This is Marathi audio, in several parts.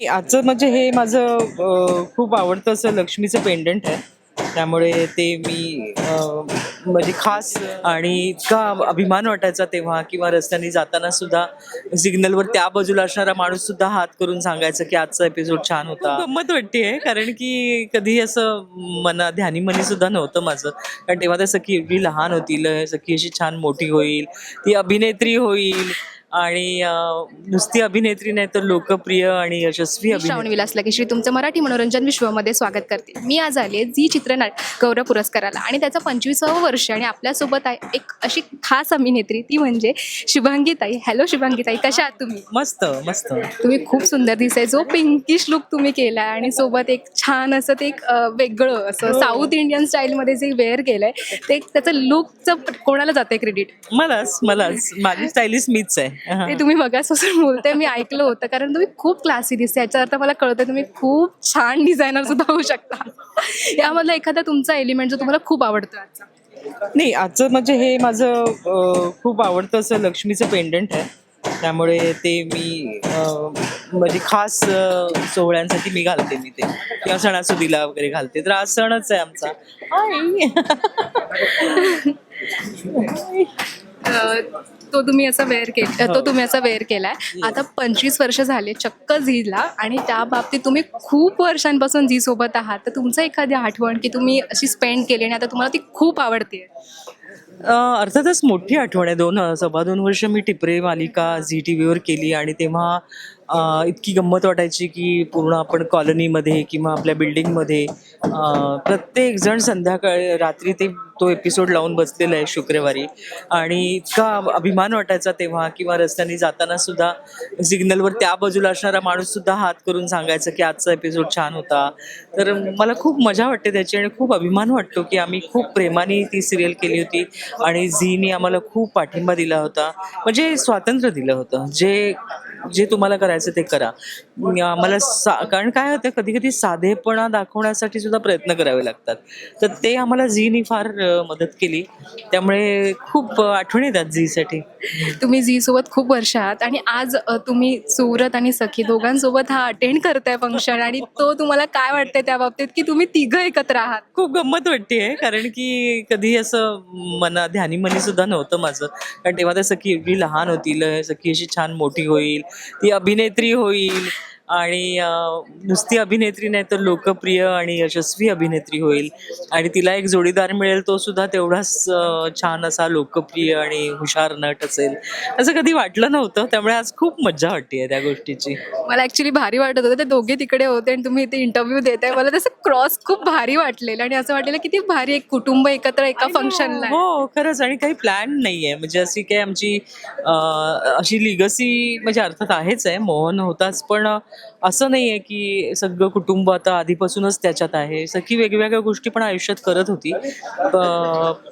आजचं म्हणजे हे माझं खूप आवडतं असं लक्ष्मीचं पेंडंट आहे. त्यामुळे ते मी म्हणजे खास आणि इतका अभिमान वाटायचा तेव्हा किंवा रस्त्याने जाताना सुद्धा सिग्नलवर त्या बाजूला असणारा माणूस सुद्धा हात करून सांगायचं की आजचा एपिसोड छान होता. गंमत वाटते कारण की कधी असं मना ध्यानी मनी सुद्धा नव्हतं माझं. कारण तेव्हा तर सखी एवढी लहान होती ल- सखी अशी छान मोठी होईल ती अभिनेत्री होईल आणि नुसती अभिनेत्री नाही तर लोकप्रिय आणि यशस्वी श्रावण विलास लकेश्री तुमचं मराठी मनोरंजन विश्वमध्ये स्वागत करते. मी आज आली झी चित्रनाट गौरव पुरस्काराला आणि त्याचं पंचवीसावं वर्ष आणि आपल्यासोबत आहे एक अशी खास अभिनेत्री ती म्हणजे शुभांगीताई. हॅलो शुभांगीताई कशा आहात तुम्ही? मस्त मस्त. तुम्ही खूप सुंदर दिसताय. जो पिंकिश लुक तुम्ही केलाय आणि सोबत एक छान असं ते एक वेगळं असं साऊथ इंडियन स्टाईलमध्ये जे वेअर केलंय ते त्याचं लुकचं कोणाला जाते क्रेडिट मलाच मलाच. माझी स्टायलिस्ट मीच आहे. ते तुम्ही मगापासून बोलते मी ऐकलं होतं. कारण तुम्ही खूप क्लासी दिसते याचा अर्थ मला कळतं तुम्ही खूप छान डिझायनर सुद्धा होऊ शकता. यामधला एखादा तुमचा एलिमेंट जो तुम्हाला खूप आवडतो आजचा? नाही आजचं म्हणजे हे माझं खूप आवडतं असं लक्ष्मीचं पेंडंट आहे. त्यामुळे ते मी म्हणजे खास सोहळ्यांसाठी मी घालते मी ते. किंवा सणासुदीला वगैरे घालते. तर आज सणच आहे आमचा. तो तुम्ही असा वेअर केला तो तुम्ही असा वेअर केलाय. आता पंचवीस वर्ष झाले चक्क झीला आणि त्या बाबतीत तुम्ही खूप वर्षांपासून झी सोबत आहात. तर तुमचं एखादी आठवण की तुम्ही अशी स्पेंड केली आणि आता तुम्हाला ती खूप आवडते अर्थातच मोठी आठवण आहे दोन सव्वा दोन वर्ष मी टिपरे मालिका झी टी व्हीवर केली आणि तेव्हा इतकी गंमत वाटायची की पूर्ण आपण कॉलनीमध्ये किंवा आपल्या बिल्डिंगमध्ये अ, प्रत्येक जण संध्याकाळी रात्री ते तो एपिसोड लावून बसलेला आहे शुक्रवारी. आणि इतका अभिमान वाटायचा तेव्हा किंवा रस्त्याने जाताना सुद्धा सिग्नलवर त्या बाजूला असणारा माणूस सुद्धा हात करून सांगायचं की आजचा एपिसोड छान होता. तर मला खूप मजा वाटते त्याची आणि खूप अभिमान वाटतो की आम्ही खूप प्रेमाने ती सिरियल केली होती आणि झीने आम्हाला खूप पाठिंबा दिला होता. म्हणजे स्वातंत्र्य दिलं होतं. जे जे तुम्हाला करायचं ते करा. आम्हाला सा कारण काय होतं कधी कधी साधेपणा दाखवण्यासाठी सुद्धा प्रयत्न करावे लागतात. तर ते आम्हाला झीनी फार मदत केली. त्यामुळे खूप आठवण येतात झीसाठी. तुम्ही झी सोबत खूप वर्ष आहात आणि आज तुम्ही सुरत आणि सखी दोघांसोबत हा अटेंड करताय फंक्शन आणि तो तुम्हाला काय वाटतंय त्या बाबतीत की तुम्ही तिघं एकत्र आहात? खूप गंमत वाटते कारण की कधी असं मना ध्यानी मनी सुद्धा नव्हतं माझं. कारण तेव्हा तर सखी एवढी लहान होती सखी अशी छान मोठी होईल ती अभिनेत्री होईल. आणि नुसती अभिनेत्री नाही तर लोकप्रिय आणि यशस्वी अभिनेत्री होईल. आणि तिला एक जोडीदार मिळेल तो सुद्धा तेवढाच छान असा लोकप्रिय आणि हुशार नट असेल. असं कधी वाटलं नव्हतं त्यामुळे आज खूप मज्जा वाटते त्या गोष्टीची. मला ऍक्च्युली भारी वाटत होतं. ते दोघे तिकडे होते आणि तुम्ही इथे इंटरव्ह्यू देताय. मला तसं क्रॉस खूप भारी वाटलेलं आणि असं वाटलेलं किती भारी एक कुटुंब एकत्र एका फंक्शनला. हो खरंच. आणि काही प्लॅन नाहीये म्हणजे अशी काही आमची अशी लिगसी म्हणजे अर्थात आहेच आहे. मोहन होताच. पण असं नाहीये की सगळं कुटुंब आता आधीपासूनच त्याच्यात आहे. सखी वेगवेगळ्या गोष्टी पण आयुष्यात करत होती.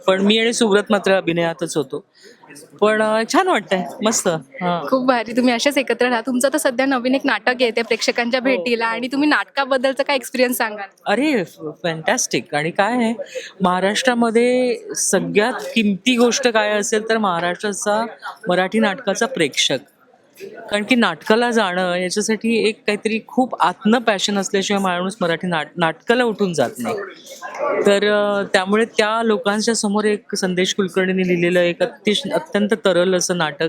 पण मी आणि सुब्रत मात्र अभिनयातच होतो. पण छान वाटतंय. मस्त. हा. खूप भारी. तुम्ही अशाच एकत्र राहा. तुमचं तर सध्या नवीन एक नाटक येते प्रेक्षकांच्या भेटीला. आणि तुम्ही नाटकाबद्दलचा काय एक्सपिरियन्स सांगाल? अरे फॅन्टॅस्टिक आणि काय आहे? महाराष्ट्रामध्ये सगळ्यात किमती गोष्ट काय असेल तर महाराष्ट्राचा मराठी नाटकाचा प्रेक्षक. कारण की नाटकाला जाणं याच्यासाठी एक काहीतरी खूप आतनं पॅशन असल्याशिवाय माणूस मराठी नाट नाटकाला उठून जात नाही. तर त्यामुळे त्या लोकांच्या समोर एक संदेश कुलकर्णीने लिहिलेलं एक अतिश अत्यंत तरल असं नाटक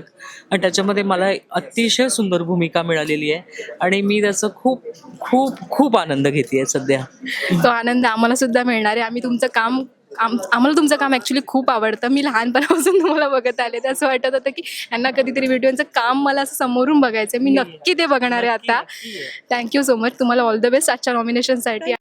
आणि त्याच्यामध्ये मला अतिशय सुंदर भूमिका मिळालेली आहे आणि मी त्याचा खूप खूप खूप आनंद घेते सध्या. तो आनंद आम्हाला सुद्धा मिळणार आहे. आम्ही तुमचं काम आम आम्हाला तुमचं काम ॲक्च्युली खूप आवडतं. मी लहानपणापासून तुम्हाला बघत आले तर असं वाटत होतं की यांना कधीतरी व्हिडिओचं काम मला असं समोरून बघायचं मी नक्की ते बघणार आहे आता. थँक्यू सो मच तुम्हाला ऑल द बेस्ट आजच्या नॉमिनेशनसाठी